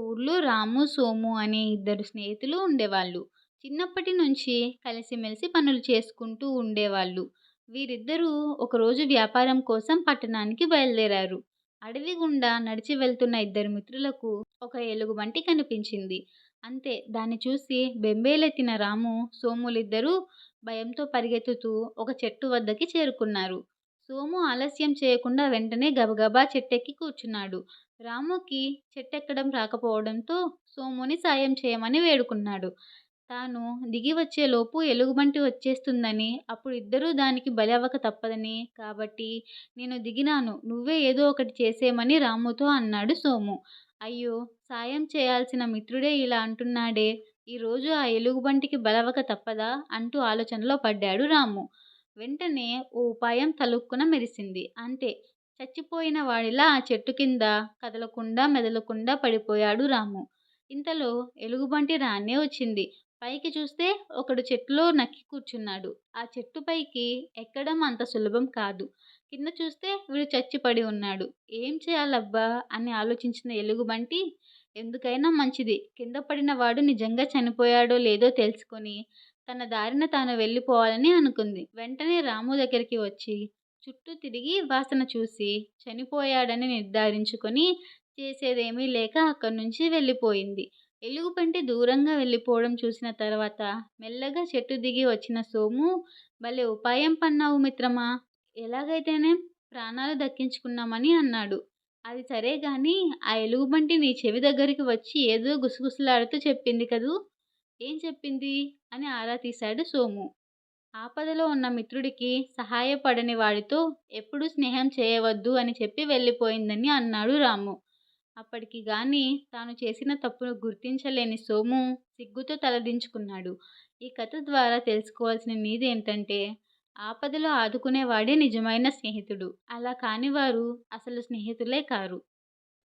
ఊర్లో రాము సోము అనే ఇద్దరు స్నేహితులు ఉండేవాళ్ళు. చిన్నప్పటి నుంచి కలిసిమెలిసి పనులు చేసుకుంటూ ఉండేవాళ్ళు. వీరిద్దరూ ఒకరోజు వ్యాపారం కోసం పట్టణానికి బయలుదేరారు. అడవి గుండా నడిచి వెళ్తున్న ఇద్దరు మిత్రులకు ఒక ఎలుగుబంటి కనిపించింది. అంతే దాన్ని చూసి బెంబేలెత్తిన రాము సోములిద్దరూ భయంతో పరిగెత్తుతూ ఒక చెట్టు వద్దకి చేరుకున్నారు. సోము ఆలస్యం చేయకుండా వెంటనే గబగబా చెట్టెక్కి కూర్చున్నాడు. రాముకి చెట్టెక్కడం రాకపోవడంతో సోముని సాయం చేయమని వేడుకున్నాడు. తాను దిగి వచ్చేలోపు ఎలుగుబంటి వచ్చేస్తుందని అప్పుడు ఇద్దరూ దానికి బలి అవ్వక తప్పదని కాబట్టి నేను దిగినాను నువ్వే ఏదో ఒకటి చేసేయమని రాముతో అన్నాడు సోము. అయ్యో సాయం చేయాల్సిన మిత్రుడే ఇలా అంటున్నాడే ఈరోజు ఆ ఎలుగుబంటికి బలవక తప్పదా అంటూ ఆలోచనలో పడ్డాడు రాము. వెంటనే ఓ ఉపాయం తలుక్కున మెరిసింది. అంతే చచ్చిపోయిన వాడిలా ఆ చెట్టు కింద కదలకుండా మెదలకుండా పడిపోయాడు రాము. ఇంతలో ఎలుగుబంటి రానే వచ్చింది. పైకి చూస్తే ఒకడు చెట్టులో నక్కి కూర్చున్నాడు. ఆ చెట్టు పైకి ఎక్కడం అంత సులభం కాదు. కింద చూస్తే వీడు చచ్చి పడి ఉన్నాడు. ఏం చేయాలబ్బా? అని ఆలోచించిన ఎలుగుబంటి ఎందుకైనా మంచిది. కింద పడిన వాడు నిజంగా చనిపోయాడో లేదో తెలుసుకొని తన దారిన తాను వెళ్ళిపోవాలని అనుకుంది. వెంటనే రాము దగ్గరికి వచ్చి చుట్టూ తిరిగి వాసన చూసి చనిపోయాడని నిర్ధారించుకొని చేసేదేమీ లేక అక్కడి నుంచి వెళ్ళిపోయింది. ఎలుగుబంటి దూరంగా వెళ్ళిపోవడం చూసిన తర్వాత మెల్లగా చెట్టు దిగి వచ్చిన సోము భలే ఉపాయం పన్నావు మిత్రమా ఎలాగైతేనే ప్రాణాలు దక్కించుకున్నామని అన్నాడు. అది సరే గాని ఆ ఎలుగుబంటి నీ చెవి దగ్గరికి వచ్చి ఏదో గుసగుసలాడుతూ చెప్పింది కదూ? ఏం చెప్పింది? అని ఆరా తీశాడు సోము. ఆపదలో ఉన్న మిత్రుడికి సహాయపడని వాడితో ఎప్పుడూ స్నేహం చేయవద్దు అని చెప్పి వెళ్ళిపోయిందని అన్నాడు రాము. అప్పటికి గాని తాను చేసిన తప్పును గుర్తించలేని సోము సిగ్గుతో తలదించుకున్నాడు. ఈ కథ ద్వారా తెలుసుకోవాల్సిన నీది ఏంటంటే ఆపదలో ఆదుకునేవాడే నిజమైన స్నేహితుడు. అలా కానివారు అసలు స్నేహితులే కారు.